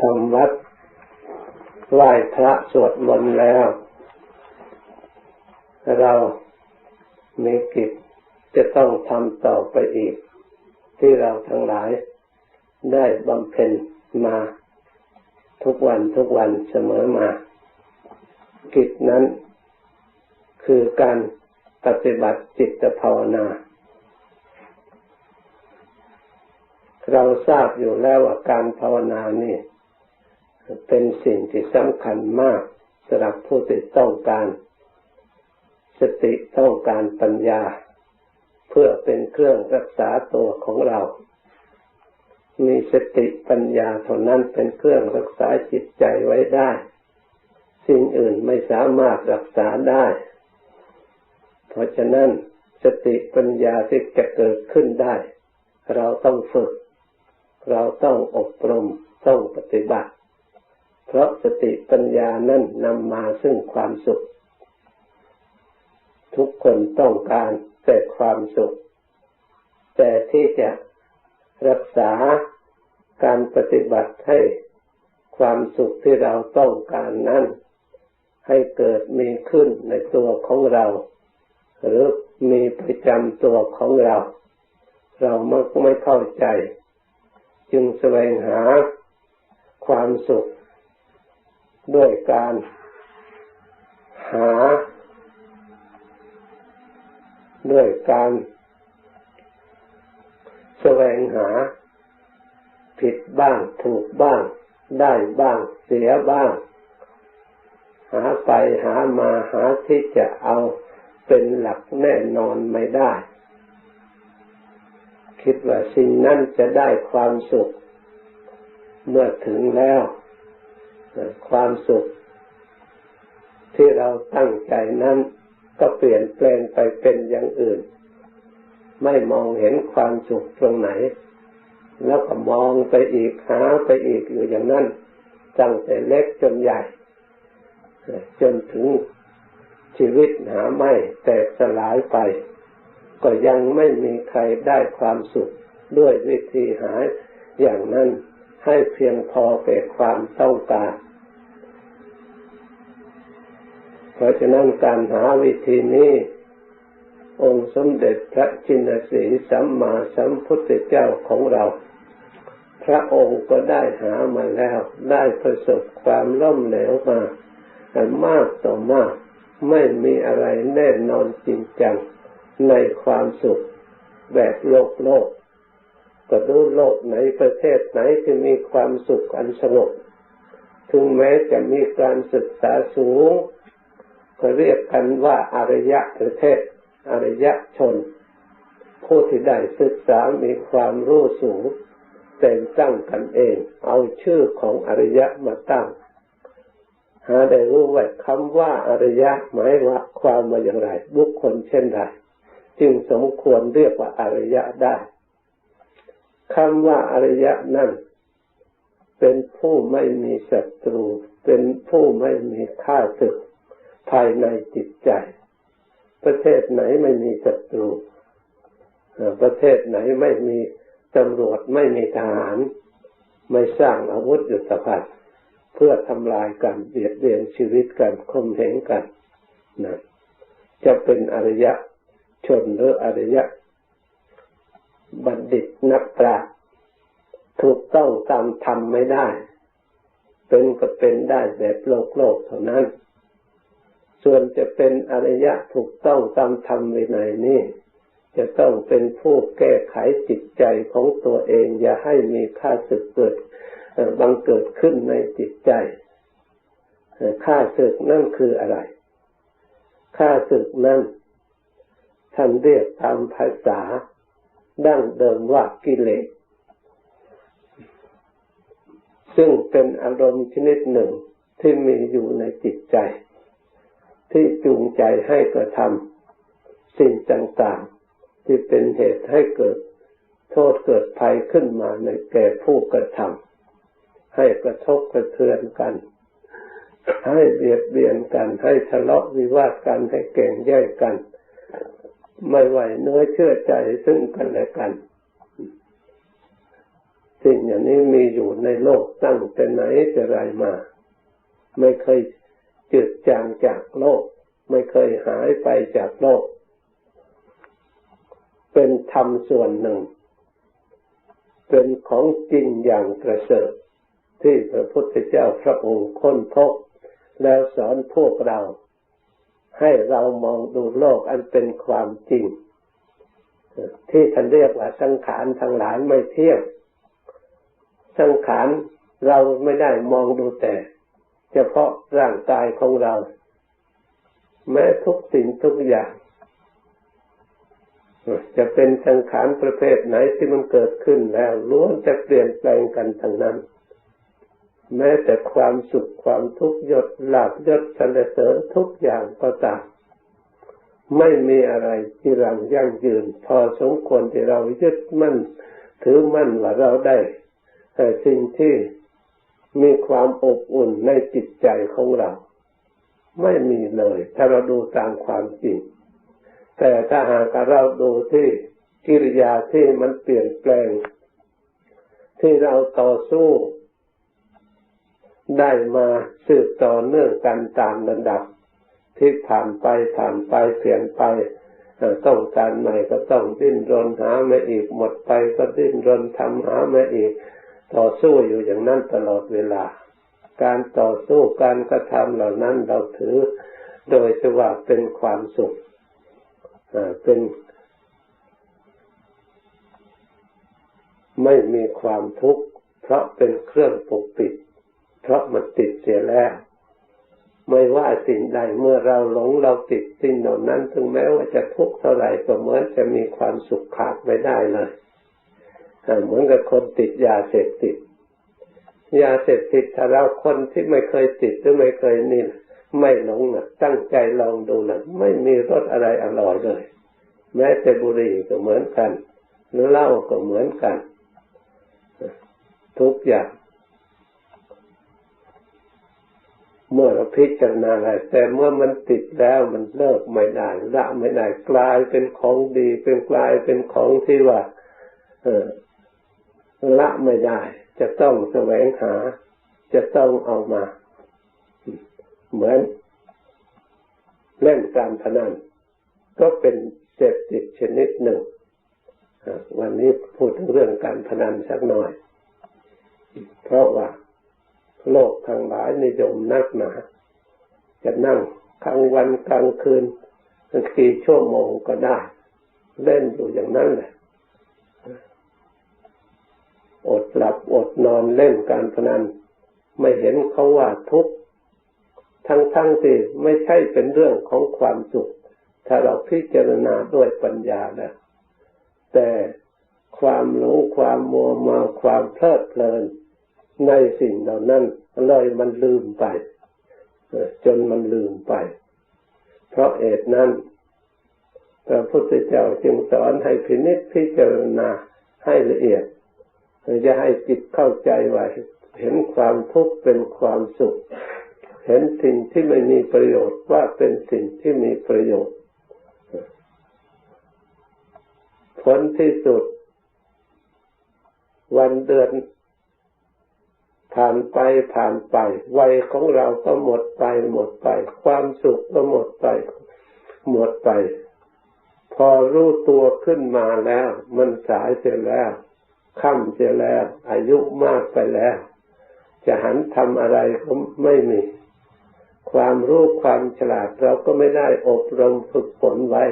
ทำวัดไหว้พระสวดมนต์แล้ว เรามีกิจจะต้องทำต่อไปอีก ที่เราทั้งหลายได้บำเพ็ญมาทุกวันทุกวันเสมอมา กิจนั้น คือการปฏิบัติจิตภาวนา เราทราบอยู่แล้วว่าการภาวนานี่ เป็นสิ่งที่สำคัญมากสำหรับผู้ที่ต้องการ สติต้องการปัญญา เพื่อเป็นเครื่องรักษาตัวของเรา มีสติปัญญาเท่านั้นเป็นเครื่องรักษาจิตใจไว้ได้ สิ่งอื่นไม่สามารถรักษาได้ เพราะฉะนั้นสติปัญญาที่จะเกิดขึ้นได้ เราต้องฝึก เราต้องอบรม ต้องปฏิบัติ เพราะสติปัญญานั้นนำมาซึ่งความสุข ทุกคนต้องการแต่ความสุข แต่ที่จะรักษาการปฏิบัติให้ความสุขที่เราต้องการนั้น ให้เกิดมีขึ้นในตัวของเรา หรือมีประจำตัวของเรา เรามักไม่เข้าใจ จึงแสวงหาความสุข ด้วยการหา ด้วยการแสวงหา ผิดบ้างถูกบ้าง ได้บ้างเสียบ้าง หาไปหามาหาที่จะเอาเป็นหลักแน่นอนไม่ได้ คิดว่าสิ่งนั้นจะได้ความสุข เมื่อถึงแล้ว ความสุข ที่เราตั้งใจนั้นก็เปลี่ยนแปลงไปเป็นอย่างอื่น ไม่มองเห็นความสุขตรงไหน แล้วก็มองไปอีกหาไปอีกอยู่อย่างนั้นตั้งแต่เล็กจนใหญ่ จนถึงชีวิตหาไม่แตกสลายไป ก็ยังไม่มีใครได้ความสุขด้วยวิธีหาอย่างนั้นให้เพียงพอแก่ความต้องการ เพราะฉะนั้นการหาวิธีนี้ องค์สมเด็จพระจินสีสัมมาสัมพุทธเจ้าของเรา พระองค์ก็ได้หามาแล้ว ได้ประสบความล่มเหลวมามากต่อมาก ไม่มีอะไรแน่นอนจริงจังในความสุขแบบโลกโลก ก็ดูโลกไหนประเทศไหนที่มีความสุขอันสงบถึงแม้จะมีการศึกษาสูง ก็เรียกกันว่าอริยะประเทศอริยะชน ผู้ที่ได้ศึกษา มีความรู้สูงแต่งตั้งกันเอง เอาชื่อของอริยะมาตั้ง หาได้รู้ว่าคำว่าอริยะหมายว่าความว่าอย่างไร บุคคลเช่นไรจึงสมควรเรียกว่าอริยะได้คำว่าอริยะนั่นเป็นผู้ไม่มีศัตรู เป็นผู้ไม่มีค่าศึก ภายในจิตใจ ประเทศไหนไม่มีศัตรูประเทศไหนไม่มีตำรวจไม่มีทหาร ไม่สร้างอาวุธยุทโธภัณฑ์เพื่อทำลายกันเบียดเบียนชีวิตกันคมเหงกันนะจะเป็นอริยะชนหรืออริยะบัณฑิตนักปราชญ์ถูกต้องตามธรรมไม่ได้ เป็นก็เป็นได้แบบโลกโลกเท่านั้น ส่วนจะเป็นอริยะถูกต้องตามธรรมวินัยนี้จะต้องเป็นผู้แก้ไขจิตใจของตัวเอง อย่าให้มีค่าสึกเกิดบังเกิดขึ้นในจิตใจค่าศึกนั่นคืออะไรค่าศึกนั่นท่านเรียกตามภาษา ดั้งเดิมว่ากิเลสซึ่งเป็นอารมณ์ชนิดหนึ่งที่มีอยู่ในจิตใจ ที่จูงใจให้กระทำสิ่งต่างๆ ที่เป็นเหตุให้เกิดโทษเกิดภัยขึ้นมาในแก่ผู้กระทำให้กระทบกระเทือนกัน ให้เบียดเบียนกันให้ทะเลาะวิวาทกันให้เก่งแย่งกัน ไม่ไหวเนื้อเชื่อใจซึ่งกันและกันสิ่งอย่างนี้มีอยู่ในโลกตั้งแต่ไหนแต่ไรมา ไม่เคย จืดจางจากโลก ไม่เคยหายไปจากโลก เป็นธรรมส่วนหนึ่ง เป็นของจริงอย่างกระเสริฐที่พระพุทธเจ้าพระองค์ค้นพบแล้วสอนพวกเรา ให้เรามองดูโลกอันเป็นความจริง ที่ท่านเรียกว่าสังขารทั้งหลายไม่เที่ยงสังขารเราไม่ได้มองดูแต่ เฉพาะร่างกายของเรา แม้ทุกสิ่งทุกอย่าง จะเป็นสังขารประเภทไหนที่มันเกิดขึ้นแล้วล้วนจะเปลี่ยนแปลงกันทั้งนั้น แม้แต่ความสุขความทุกข์ยศหลาบยศสรรเสริญทุกอย่างก็ตามไม่มีอะไรที่รังยั่งยืน พอสมควรที่เรายึดมั่นถือมั่นว่าเราได้แต่สิ่งที่ มีความอบอุ่นในจิตใจของเรา ไม่มีเลย ถ้าเราดูตามความจริง แต่ถ้าหากเราดูที่กิริยาที่มันเปลี่ยนแปลง ที่เราต่อสู้ได้มาสืบต่อเนื่องกันตามระดับ ที่ผ่านไปผ่านไปเปลี่ยนไปต้องการใหม่ก็ต้องดิ้นรนหามาอีกหมดไปก็ดิ้นรนทำหามาอีก ต่อสู้อยู่อย่างนั้นตลอดเวลา การต่อสู้การกระทำเหล่านั้นเราถือโดยจะว่าเป็นความสุขเป็นไม่มีความทุกข์เพราะเป็นเครื่องปกปิด เพราะมันติดเสียแล้ว ไม่ว่าสิ่งใดเมื่อเราหลงเราติดสิ่งเหล่านั้น ถึงแม้ว่าจะทุกข์เท่าไหร่ก็เหมือนจะมีความสุขขาดไม่ได้เลย เหมือนกับคนติดยาเสพติด ยาเสพติดถ้าเราคนที่ไม่เคยติดหรือไม่เคยนี่ไม่หลงนะตั้งใจลองดูนะไม่มีรสอะไรอร่อยเลย แม้แต่บุหรี่ก็เหมือนกันหรือเหล้าก็เหมือนกัน ทุกอย่าง เมื่อเราพิจารณาอะไรแต่เมื่อมันติดแล้วมันเลิกไม่ได้ละไม่ได้กลายเป็นของดีเป็นกลายเป็นของที่ว่า เออ ละไม่ได้ จะต้องแสวงหา จะต้องเอามา เหมือนเล่นการพนันก็เป็นเสพติดชนิดหนึ่ง วันนี้พูดถึงเรื่องการพนันสักหน่อย เพราะว่าโลกทางหลายนิยมนักหนาจะนั่งกลางวันกลางคืนกี่ชั่วโมงก็ได้ เล่นอยู่อย่างนั้นแหละ อดหลับอดนอนเล่นการพนัน ไม่เห็นเขาว่าทุกข์ทั้งทั้งที่ไม่ใช่เป็นเรื่องของความสุข ถ้าเราพิจารณาด้วยปัญญาแล้วแต่ความหลงความมัวเมาความเพลิดเพลิน ในสิ่งเหล่านั้นเลยมันลืมไปจนมันลืมไป เพราะเหตุนั้นพระพุทธเจ้าจึงสอนให้พินิจพิจารณาให้ละเอียด จะให้จิตเข้าใจว่าเห็นความทุกข์เป็นความสุข เห็นสิ่งที่ไม่มีประโยชน์ว่าเป็นสิ่งที่มีประโยชน์ ผลที่สุด วันเดือน ผ่านไปผ่านไป วัยของเราก็หมดไปหมดไป ความสุขก็หมดไป หมดไป พอรู้ตัวขึ้นมาแล้ว มันสายเสียแล้ว ค่ำเสียแล้ว อายุมากไปแล้ว จะหันทำอะไรก็ไม่มี ความรู้ความฉลาดเราก็ไม่ได้อบรมฝึกฝนไว้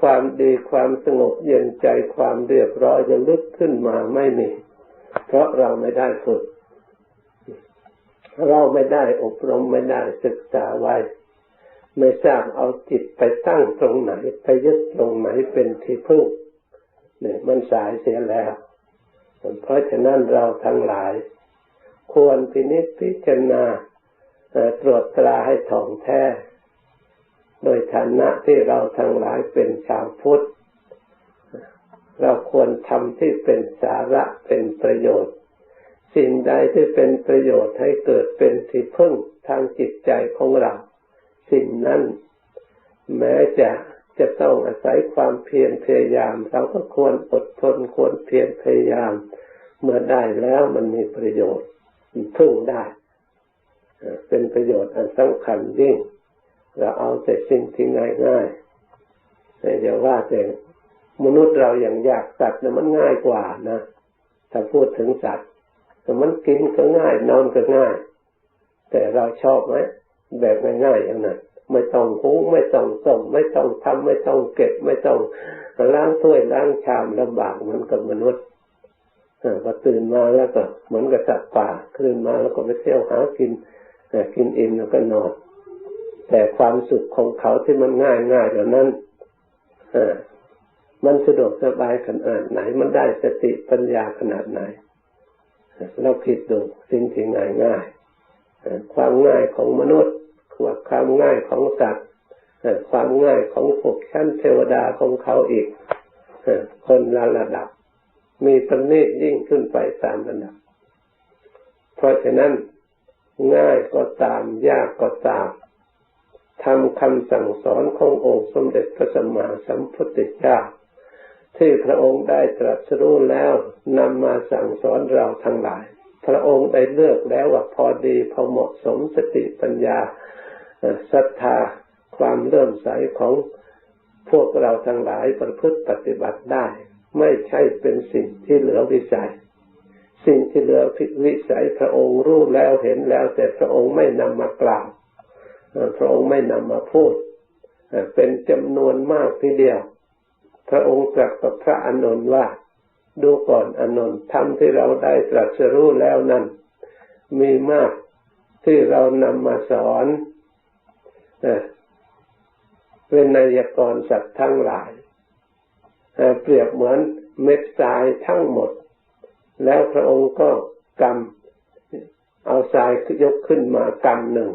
ความดีความสงบเย็นใจความเรียบร้อยจะลึกขึ้นมาไม่มี เพราะเราไม่ได้ฝึก เราไม่ได้อบรมไม่ได้ศึกษาไว้ ไม่ทราบเอาจิตไปตั้งตรงไหน ไปยึดตรงไหนเป็นที่พึ่งเนี่ยมันสายเสียแล้ว เพราะฉะนั้นเราทั้งหลาย ควรพินิจพิจารณาตรวจตราให้ถ่องแท้ โดยฐานะที่เราทั้งหลายเป็นชาวพุทธ เราควรทำที่เป็นสาระเป็นประโยชน์ สิ่งใดที่เป็นประโยชน์ให้เกิดเป็นที่พึ่งทางจิตใจของเรา สิ่งนั้น แม้จะ จะต้องอาศัยความเพียรพยายาม เราก็ควรอดทนควรเพียรพยายาม เมื่อได้แล้วมันมีประโยชน์พึ่งได้ เป็นประโยชน์อันสำคัญยิ่งเราเอาแต่สิ่งที่ง่ายๆแต่อย่าว่าแต่มนุษย์เราอย่างอยากสัตว์เนี่ยมันง่ายกว่านะ ถ้าพูดถึงสัตว์แต่มันกินก็ง่าย นอนก็ง่าย แต่เราชอบไหมแบบง่ายๆอย่างนั้น ไม่ต้องหุงไม่ต้องต้มไม่ต้องทำไม่ต้องเก็บ ไม่ต้องล้างถ้วยล้างชามลำบากเหมือนกับมนุษย์พอตื่นมาแล้วก็เหมือนกับสัตว์ป่าตื่นมาแล้วก็ไปเที่ยวหากินกินอิ่มแล้วก็นอน แต่ความสุขของเขาที่มันง่ายง่ายเหล่านั้นมันสะดวกสบายขนาดไหน มันได้สติปัญญาขนาดไหน เราคิดดูสิ่งที่ง่ายง่ายความง่ายของมนุษย์ ความง่ายของสัตว์ความง่ายของพวกชั้นเทวดาของเขาอีกคนละระดับ มีประณีตยิ่งขึ้นไปตามระดับ เพราะฉะนั้นง่ายก็ตามยากก็ตามทำคำสั่งสอนขององค์สมเด็จพระสัมมาสัมพุทธเจ้าที่พระองค์ได้ตรัสรู้แล้วนำมาสั่งสอนเราทั้งหลาย พระองค์ได้เลือกแล้วว่าพอดีพอเหมาะสมสติปัญญา ศรัทธาความเลื่อมใสของพวกเราทั้งหลายประพฤติปฏิบัติได้ ไม่ใช่เป็นสิ่งที่เหลือวิสัย สิ่งที่เหลือวิสัยพระองค์รู้แล้วเห็นแล้ว แต่พระองค์ไม่นำมากล่าวพระองค์ไม่นำมาพูด เป็นจำนวนมากทีเดียว พระองค์ตรัสกับพระอานนท์ว่า ดูก่อนอานนท์ธรรมที่เราได้ตรัสรู้แล้วนั้น มีมากที่เรานำมาสอน เป็นนายกรสัตว์ทั้งหลายเปรียบเหมือนเม็ดทรายทั้งหมด แล้วพระองค์ก็กำเอาทรายยกขึ้นมากำหนึ่ง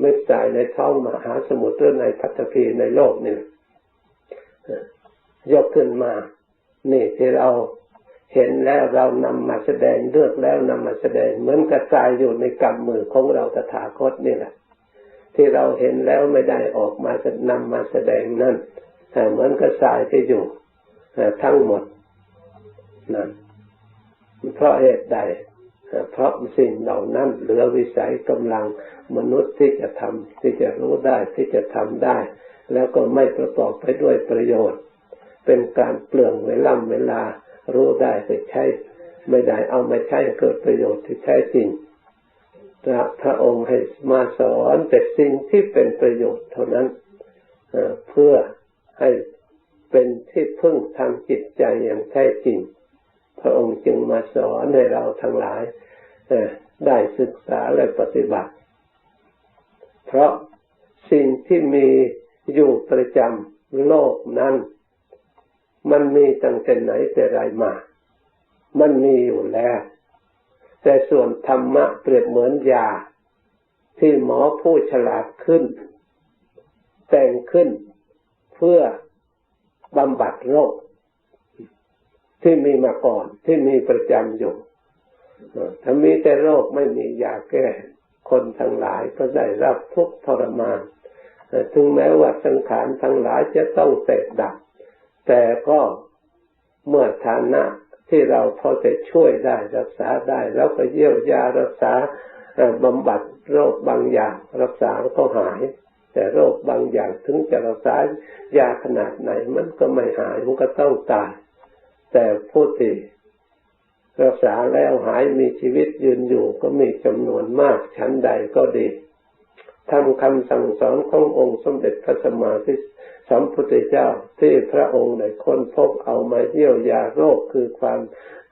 เม็ดทรายในท้องมหาสมุทรหรือในพัทพีในโลกนี่ยกขึ้นมา นี่ที่เราเห็นแล้วเรานำมาแสดงเลือกแล้วนำมาแสดงเหมือนกระจายอยู่ในกำมือของเราตถาคตนี่แหละ ที่เราเห็นแล้วไม่ได้ออกมานำมาแสดงนั่นเหมือนกระสายที่อยู่ทั้งหมดนั่นเพราะเหตุใดเพราะสิ่งเหล่านั้นเหลือวิสัยกำลังมนุษย์ที่จะทำที่จะรู้ได้ที่จะทำได้ แล้วก็ไม่ประกอบไปด้วยประโยชน์ เป็นการเปลืองเวลาเวลารู้ได้แต่ใช้ ไม่ได้เอามาใช้เกิดประโยชน์ที่แท้จริง พระองค์ให้มาสอนแต่สิ่งที่เป็นประโยชน์เท่านั้นเพื่อให้เป็นที่พึ่งทางจิตใจอย่างแท้จริง พระองค์จึงมาสอนให้เราทั้งหลายได้ศึกษาและปฏิบัติ เพราะสิ่งที่มีอยู่ประจำโลกนั้น มันมีตั้งแต่ไหนแต่ไรมา มันมีอยู่แล้ว แต่ส่วนธรรมะเปรียบเหมือนยา ที่หมอผู้ฉลาดขึ้น แต่งขึ้นเพื่อบำบัดโรค ที่มีมาก่อนที่มีประจำอยู่ถ้ามีแต่โรคไม่มียาแก้ คนทั้งหลายก็ได้รับทุกทรมานถึงแม้ว่าสังขารทั้งหลายจะต้องแตกดับ แต่ก็เมื่อฐานะ ที่เราพอจะช่วยได้รักษาได้ แล้วก็เยียวยารักษาบำบัดโรคบางอย่างรักษาก็หาย แต่โรคบางอย่างถึงจะรักษายาขนาดไหนมันก็ไม่หายมันก็ต้องตาย แต่ผู้ที่รักษาแล้วหายมีชีวิตยืนอยู่ก็มีจำนวนมากชั้นใดก็ดี ทำคำสั่งสอนขององค์สมเด็จพระสัมมาสัมพุทธเจ้าที่พระองค์ได้ค้นพบเอามาเยียวยาโรคคือความ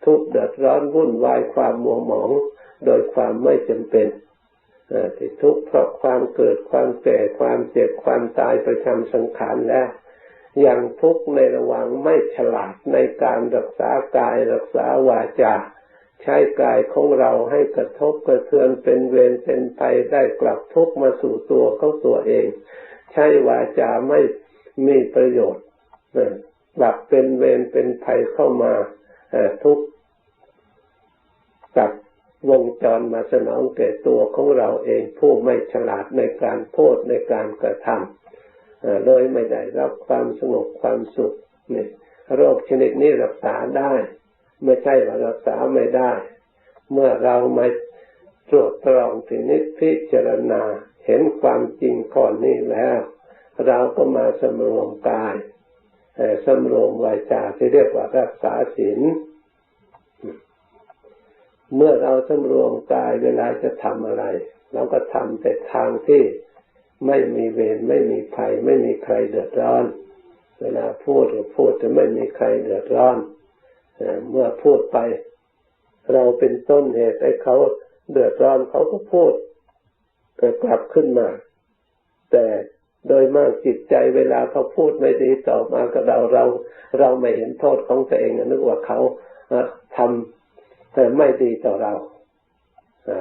ทุกข์เดือดร้อนวุ่นวายความมัวหมอง โดยความไม่จำเป็นที่ทุกข์เพราะความเกิดความแก่ความเจ็บความตายประจำสังขารแล้วย่างทุกข์ในระหว่างไม่ฉลาดในการรักษากายรักษาวาจา ใช้กายของเราให้กระทบกระเทือนเป็นเวรเป็นภัยได้กลับทุกมาสู่ตัวของตัวเอง ใช้วาจาไม่มีประโยชน์กลับเป็นเวรเป็นภัยเข้ามาทุกกับวงจรมาสนองแก่ตัวของเราเองผู้ไม่ฉลาดในการพูดในการกระทำเลยไม่ได้รับความสงบความสุขนี่โรคชนิดนี้รักษาได้ ไม่ใช่ว่ารักษาไม่ได้ เมื่อเราม่ตรวจตรองพินิพิจารณาเห็นความจริงก่อนนี้แล้ว เราก็มาสำรวมกายสำรวมวาจาที่เรียกว่ารักษาศีลเมื่อเราสำรวมกายเวลาจะทำอะไร เราก็ทำแต่ทางที่ไม่มีเวรไม่มีภัย ไม่มีใครเดือดร้อน เวลาพูดก็พูดจะไม่มีใครเดือดร้อน เมื่อพูดไป เราเป็นต้นเหตุให้เขาเดือดร้อนเขาก็พูดกลับขึ้นมา แต่โดยมากจิตใจเวลาเขาพูดไม่ดีต่อมากับเราเรา เราไม่เห็นโทษของตัวเองนึกว่าเขาทำแต่ไม่ดีต่อเรา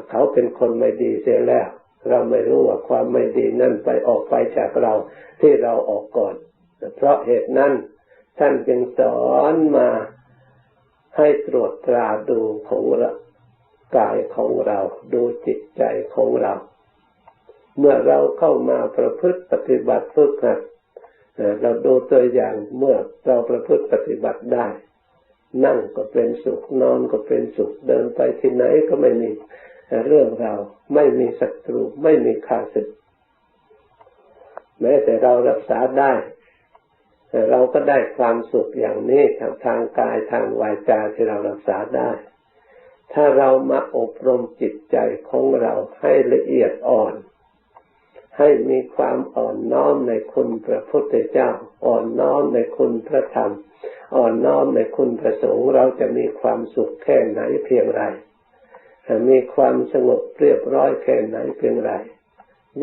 เขาเป็นคนไม่ดีเสียแล้ว เราไม่รู้ว่าความไม่ดีนั่นไปออกไปจากเราที่เราออกก่อน เพราะเหตุนั้นท่านจึงสอนมา ให้ตรวจตราดูของเรากายของเราดูจิตใจของเรา เมื่อเราเข้ามาประพฤติปฏิบัติฝึกหัดเราดูตัวอย่างเมื่อเราประพฤติปฏิบัติได้ นั่งก็เป็นสุขนอนก็เป็นสุขเดินไปที่ไหนก็ไม่มีเรื่องเราไม่มีศัตรูไม่มีข้าศึกแม้แต่เรารักษาได้ เราก็ได้ความสุขอย่างนี้ทางทางกายทางวาจาที่เรารักษาได้ ถ้าเรามาอบรมจิตใจของเราให้ละเอียดอ่อน ให้มีความอ่อนน้อมในคุณพระพุทธเจ้า อ่อนน้อมในคุณพระธรรม อ่อนน้อมในคุณพระสงฆ์เราจะมีความสุขแค่ไหนเพียงไรมีความสงบเรียบร้อยแค่ไหนเพียงไร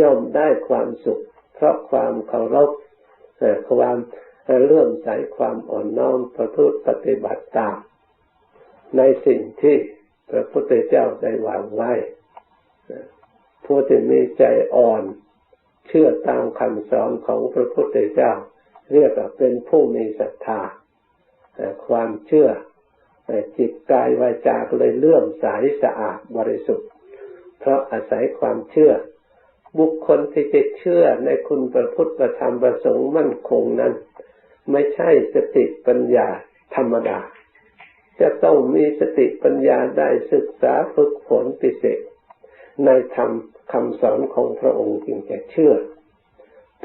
ย่อมได้ความสุข เพราะความเคารพความ เลื่อมใสความอ่อนน้อมประพฤติปฏิบัติตาม ในสิ่งที่พระพุทธเจ้าได้วางไว้ผู้ที่มีใจอ่อน เชื่อตามคำสอนของพระพุทธเจ้า เรียกว่าเป็นผู้มีศรัทธาความเชื่อจิตกายวาจาเลยเลื่อมใสสะอาดบริสุทธิ์ เพราะอาศัยความเชื่อ บุคคลที่จะเชื่อในคุณประพุทธประธรรมประสงค์มั่นคงนั้น ไม่ใช่สติปัญญาธรรมดา จะต้องมีสติปัญญาได้ศึกษาฝึกฝนพิเศษ ในธรรมคำสอนของพระองค์จึงจะเชื่อ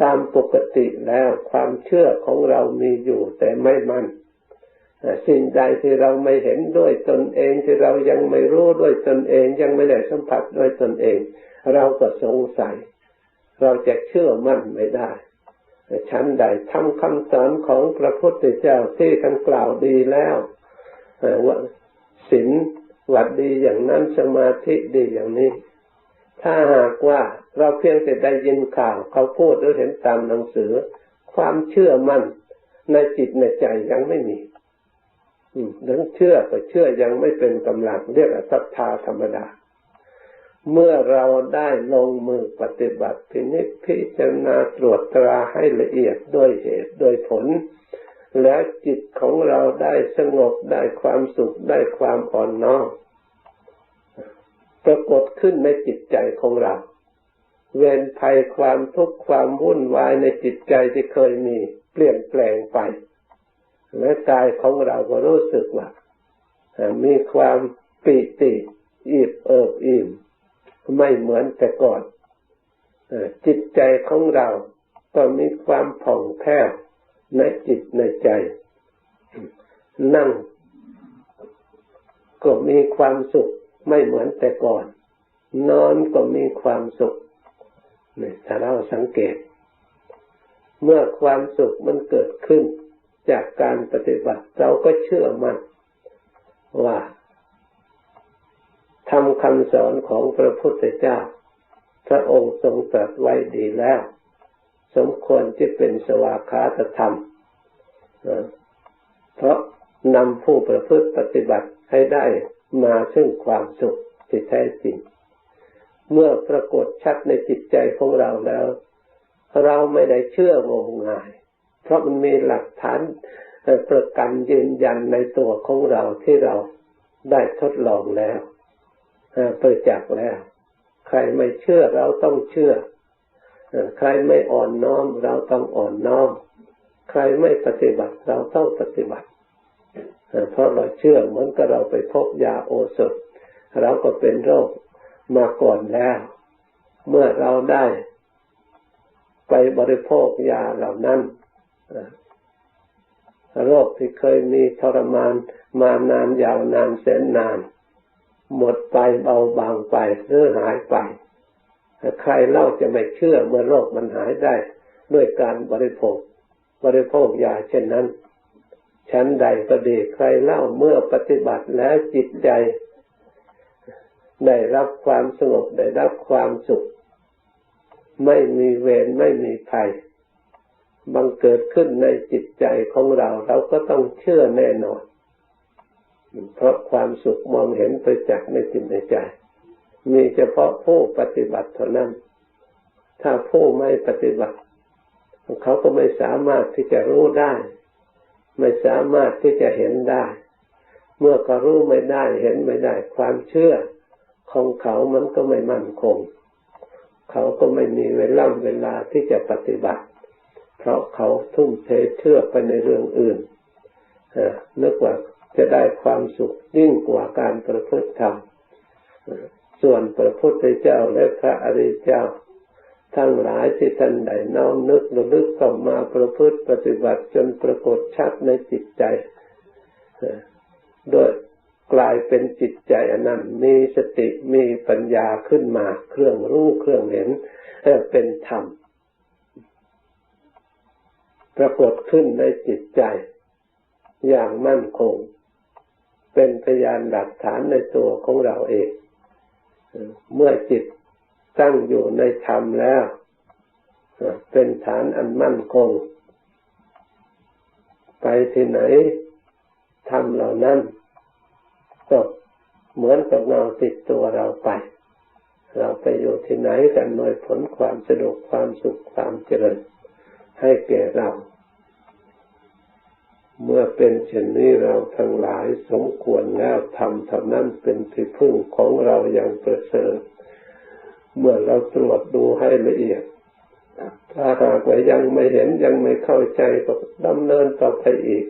ตามปกติแล้วความเชื่อของเรามีอยู่แต่ไม่มั่นสิ่งใดที่เราไม่เห็นด้วยตนเองที่เรายังไม่รู้ด้วยตนเองยังไม่ได้สัมผัสด้วยตนเอง เราก็สงสัย เราจะเชื่อมั่นไม่ได้ ชั้นใดทำคำสอนของพระพุทธเจ้าที่ท่านกล่าวดีแล้วว่าศีลวัดดีอย่างนั้นสมาธิดีอย่างนี้ ถ้าหากว่าเราเพียงแต่ได้ยินข่าวเขาพูดหรือเห็นตามหนังสือ ความเชื่อมั่นในจิตในใจยังไม่มีถึงเชื่อก็เชื่อยังไม่เป็นกำลังเรียกว่าศรัทธาธรรมดา เมื่อเราได้ลงมือปฏิบัติพินิจพิจารณาตรวจตราให้ละเอียดโดยเหตุโดยผล และจิตของเราได้สงบได้ความสุขได้ความอ่อนน้อมปรากฏขึ้นในจิตใจของเรา เวรภัยความทุกข์ความวุ่นวายในจิตใจที่เคยมีเปลี่ยนแปลงไป และกายของเราก็รู้สึกว่ามีความปิติอิบเอิบอิ่ม ไม่เหมือนแต่ก่อนจิตใจของเราก็มีความผ่องแผ้วในจิตในใจ นั่ง ก็มีความสุขไม่เหมือนแต่ก่อน นอนก็มีความสุขถ้าเราสังเกต เมื่อความสุขมันเกิดขึ้นจากการปฏิบัติ เราก็เชื่อมั่นว่า ทำคำสอนของพระพุทธเจ้า พระองค์ทรงตรัสไว้ดีแล้ว สมควรที่เป็นสวากขาตธรรม เพราะนำผู้ประพฤติปฏิบัติให้ได้มาซึ่งความสุขที่แท้จริง เมื่อปรากฏชัดในจิตใจของเราแล้ว เราไม่ได้เชื่องมงาย เพราะมันมีหลักฐานประกันยืนยันในตัวของเราที่เราได้ทดลองแล้ว ประจักษ์แล้ว ใครไม่เชื่อเราต้องเชื่อ ใครไม่อ่อนน้อมเราต้องอ่อนน้อม ใครไม่ปฏิบัติเราต้องปฏิบัติ เพราะเราเชื่อเหมือนกับเราไปพบยาโอสถ เราก็เป็นโรคมาก่อนแล้ว เมื่อเราได้ไปบริโภคยาเหล่านั้นโรคที่เคยมีทรมานมานานยาวนานแสนนาน หมดไปเบาบางไปหรือหายไป ใครเล่าจะไม่เชื่อเมื่อโรคมันหายได้ ด้วยการบริโภค บริโภคยาเช่นนั้นชั้นใดก็ดีใครเล่าเมื่อปฏิบัติแล้วจิตใจ ได้รับความสงบได้รับความสุข ไม่มีเวรไม่มีภัยบังเกิดขึ้นในจิตใจของเรา เราก็ต้องเชื่อแน่นอน เพราะความสุขมองเห็นไปจากในจิตในใจ มีเฉพาะผู้ปฏิบัติเท่านั้น ถ้าผู้ไม่ปฏิบัติ เขาก็ไม่สามารถที่จะรู้ได้ ไม่สามารถที่จะเห็นได้ เมื่อก็รู้ไม่ได้เห็นไม่ได้ ความเชื่อของเขามันก็ไม่มั่นคง เขาก็ไม่มีเวลาเวลาที่จะปฏิบัติ เพราะเขาทุ่มเทเชื่อไปในเรื่องอื่นนึกว่า จะได้ความสุขยิ่งกว่าการประพฤติธรรม ส่วนพระพุทธเจ้าและพระอริยเจ้า ทั้งหลายที่ท่านได้น้อมนึกระลึกเข้ามาประพฤติปฏิบัติจนปรากฏชัดในจิตใจโดยกลายเป็นจิตใจอันนั้นมีสติมีปัญญาขึ้นมาเครื่องรู้เครื่องเห็นเป็นธรรม ปรากฏขึ้นในจิตใจ อย่างมั่นคง เป็นพยานหลักฐานในตัวของเราเอง เมื่อจิตตั้งอยู่ในธรรมแล้ว เป็นฐานอันมั่นคง ไปที่ไหนทำเหล่านั้นก็เหมือนกับเงาติดตัวเราไป เราไปอยู่ที่ไหนกันหน่วยผลความสะดวกความสุขความเจริญให้แก่เรา เมื่อเป็นเช่นนี้เราทั้งหลายสมควรแล้วทำเท่านั้นเป็นที่พึ่งของเราอย่างประเสริฐเมื่อเราตรวจดูให้ละเอียด ถ้าหากว่ายังไม่เห็นยังไม่เข้าใจก็ดำเนินต่อไปอีก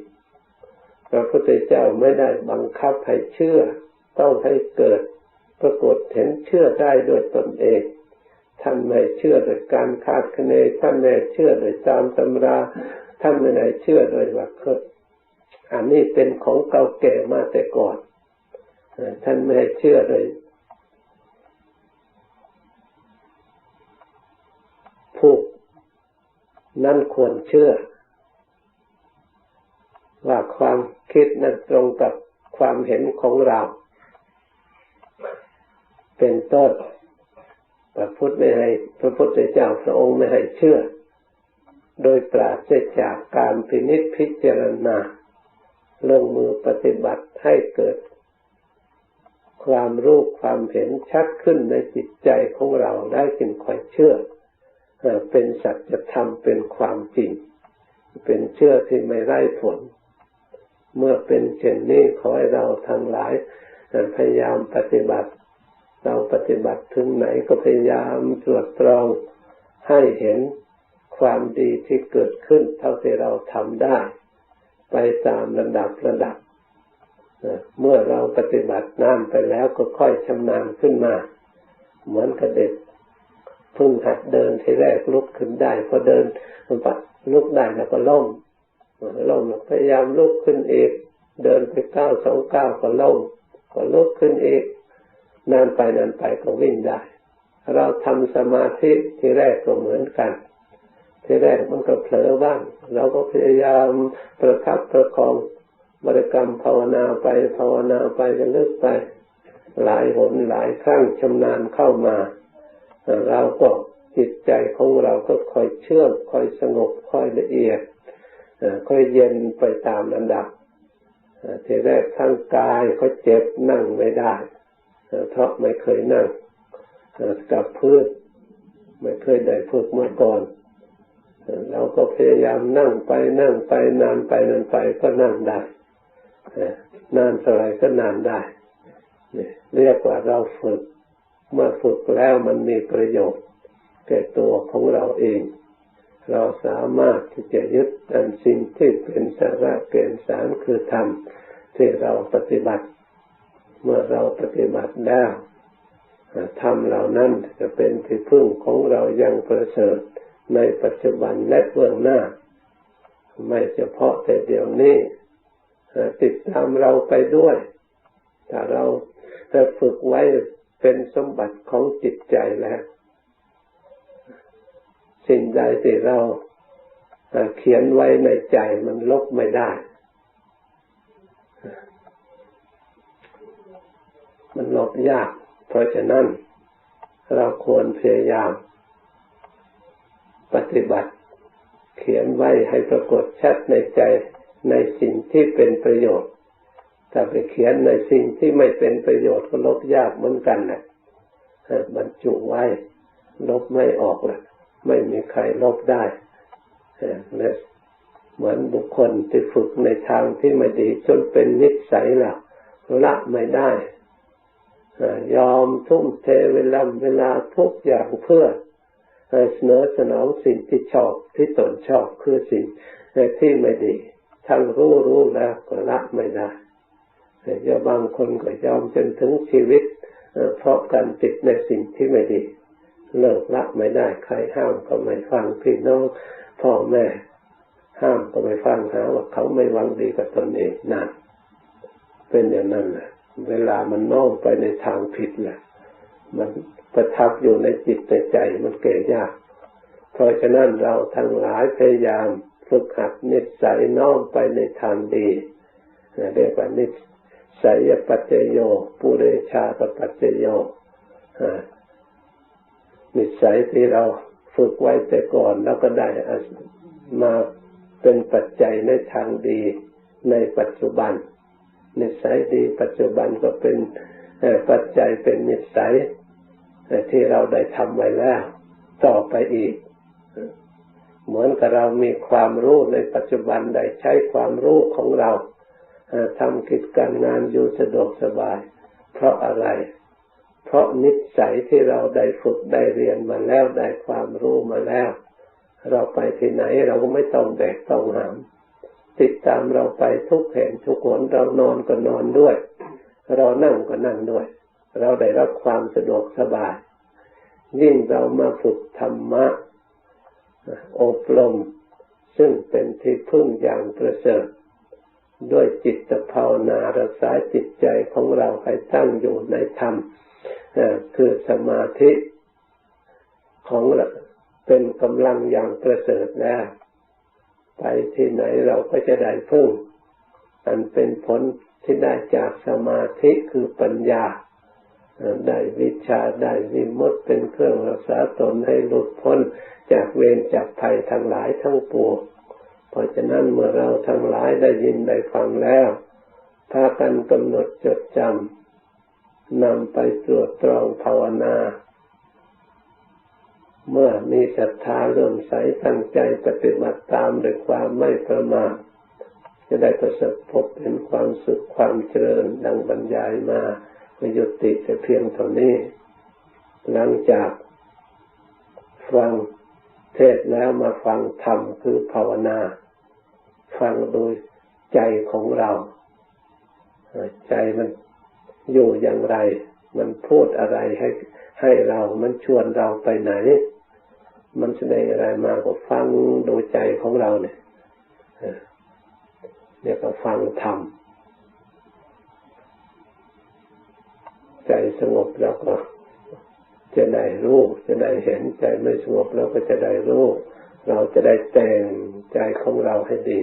พระพุทธเจ้าไม่ได้บังคับให้เชื่อ ต้องให้เกิดปรากฏเห็นเชื่อได้โดยตนเองท่านไม่เชื่อโดยการคาดคะเนท่านไม่เชื่อโดยตามตำราท่านไม่ได้เชื่อโดยว่าเคย อันนี้เป็นของเก่าแก่มาแต่ก่อนท่านไม่เชื่อโดยผู้นั่นควรเชื่อ ว่าความคิดนั้นตรงกับความเห็นของเรา เป็นต้นพระพุทธไม่ให้พระพุทธเจ้าพระองค์ไม่ให้เชื่อ โดยปราศจากการพินิจพิจารณา ลงมือปฏิบัติให้เกิด ความรู้ความเห็นชัดขึ้นในจิตใจของเราได้จึงค่อยเชื่อ เป็นสัจธรรมเป็นความจริง เป็นเชื่อที่ไม่ไร้ผล เมื่อเป็นเช่นนี้ขอให้เราทั้งหลายพยายามปฏิบัติ เราปฏิบัติถึงไหนก็พยายามตรวจตรองให้เห็นความดีที่เกิดขึ้นเท่าที่เราทำได้ ไปตามระดับระดับ เมื่อเราปฏิบัติน้ำไปแล้วก็ค่อยชำนาญขึ้นมา เหมือนกับเด็กพึ่งหัดเดินทีแรกลุกขึ้นได้พอเดินปัดลุกได้แล้วก็ล้มล้มพยายามลุกขึ้นอีก เดินไปเก้าสองเก้าก็ล้มก็ลุกขึ้นอีกนานไปนานไปก็วิ่งได้ เราทำสมาธิที่แรกก็เหมือนกัน ทีแรกมันก็เผลอบ้างเราก็พยายามประคับประคองบริกรรมภาวนาไปภาวนาไปจะลึกไป หลายหนหลายครั้งชำนาญเข้ามา เราก็จิตใจของเราก็ค่อยเชื่อมค่อยสงบค่อยละเอียดค่อยเย็นไปตามลำดับทีแรกทั้งกายก็เจ็บนั่งไม่ได้ เพราะไม่เคยนั่งกับเพื่อนไม่เคยได้ฝึกเมื่อก่อน เราก็พยายามนั่งไปนั่งไปนานไปนานไปก็นั่งได้นานเท่าไรก็นานได้เรียกว่าเราฝึก เมื่อฝึกแล้วมันมีประโยชน์แก่ตัวของเราเอง เราสามารถที่จะยึดอันสิ่งที่เป็นสาระเปลี่ยนสารคือธรรมที่เราปฏิบัติ เมื่อเราปฏิบัติแล้วทำเหล่านั้นจะเป็นที่พึ่งของเรายังประเสริฐ ในปัจจุบันและเบื้องหน้า ไม่เฉพาะแต่เดี๋ยวนี้ติดตามเราไปด้วย ถ้าเราจะฝึกไว้เป็นสมบัติของจิตใจแล้ว สิ่งใดที่เราเขียนไว้ในใจมันลบไม่ได้ มันลบยาก เพราะฉะนั้น เราควรพยายาม ปฏิบัติ เขียนไว้ให้ปรากฏชัดในใจในสิ่งที่เป็นประโยชน์ถ้าไปเขียนในสิ่งที่ไม่เป็นประโยชน์ก็ลบยากเหมือนกันนะบรรจุไว้ ลบไม่ออกละไม่มีใครลบได้เนี่ยเหมือนบุคคลที่ฝึกในทางที่ไม่ดีจนเป็นนิสัยละละไม่ได้ยอมทุ่มเทเวลาเวลาทุกอย่างเพื่อ เสนอสนองสิ่งที่ชอบที่ตนชอบคือสิ่งที่ไม่ดีทั้งรู้รู้แล้วก็ละไม่ได้แต่บางคนก็ยอมจนถึงชีวิตเพราะการติดในสิ่งที่ไม่ดี เลิกละไม่ได้ใครห้ามก็ไม่ฟังพี่น้องพ่อแม่ ห้ามก็ไม่ฟังหาว่าเขาไม่หวังดีกับตนเองนั่นเป็นอย่างนั้นแหละเวลามันน้อมไปในทางผิดแหละ มันประทับอยู่ในจิตในใจมันเก่ยาก เพราะฉะนั้นเราทั้งหลายพยายามฝึกหัดนิสัยน้อมไปในทางดีเรียกว่านิสัยปัจเจโยปุเรชาปัจเจโยนิสัยที่เราฝึกไว้แต่ก่อนแล้วก็ได้มาเป็นปัจจัยในทางดีในปัจจุบัน นิสัยดีปัจจุบันก็เป็นปัจจัยเป็นนิสัย แต่ที่เราได้ทำไว้แล้ว ต่อไปอีก เหมือนกับเรามีความรู้ในปัจจุบันได้ใช้ความรู้ของเราทำกิจการงานอยู่สะดวกสบาย เพราะอะไร เพราะนิสัยที่เราได้ฝึกได้เรียนมาแล้วได้ความรู้มาแล้ว เราไปที่ไหนเราก็ไม่ต้องแบกต้องหามติดตามเราไปทุกแห่งทุกคนเรานอนก็นอนด้วย เรานั่งก็นั่งด้วย เราได้รับความสะดวกสบายยิ่งเรามาฝึกธรรมะอบรม ซึ่งเป็นที่พึ่งอย่างประเสริฐด้วยจิตภาวนารักษาจิตใจของเราให้ตั้งอยู่ในธรรมคือสมาธิของเราเป็นกำลังอย่างประเสริฐแล้วไปที่ไหนเราก็จะได้พึ่ง อันเป็นผลที่ได้จากสมาธิคือปัญญา ได้วิชาได้วิมุตเป็นเครื่องรักษาตนให้หลุดพ้นจากเวรจากภัยทั้งหลายทั้งปวงเพราะฉะนั้นเมื่อเราทั้งหลายได้ยินได้ฟังแล้วพากันกำหนดจดจำนำไปตรวจตรองภาวนา เมื่อมีศรัทธาเริ่มใสตั้งใจปฏิบัติตามด้วยความไม่ประมาทจะได้ประสบพบเห็นความสุขความเจริญดังบรรยายมา ยุติแต่เพียงเท่านี้ หลังจากฟังเทศแล้วมาฟังธรรมคือภาวนา ฟังโดยใจของเรา ใจมันอยู่อย่างไร มันพูดอะไรให้ให้เรา มันชวนเราไปไหน มันแสดงอะไรมาก็ฟังโดยใจของเราเนี่ยเนี่ยก็ฟังธรรม ใจสงบแล้วก็จะได้รู้จะได้เห็นใจไม่สงบแล้วก็จะได้รู้ เราจะได้แต่งใจของเราให้ดี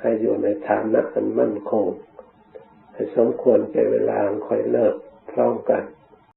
ให้อยู่ในฐานะอันมั่นคง ให้สมควรแก่เวลาค่อยเลิกพร้อมกัน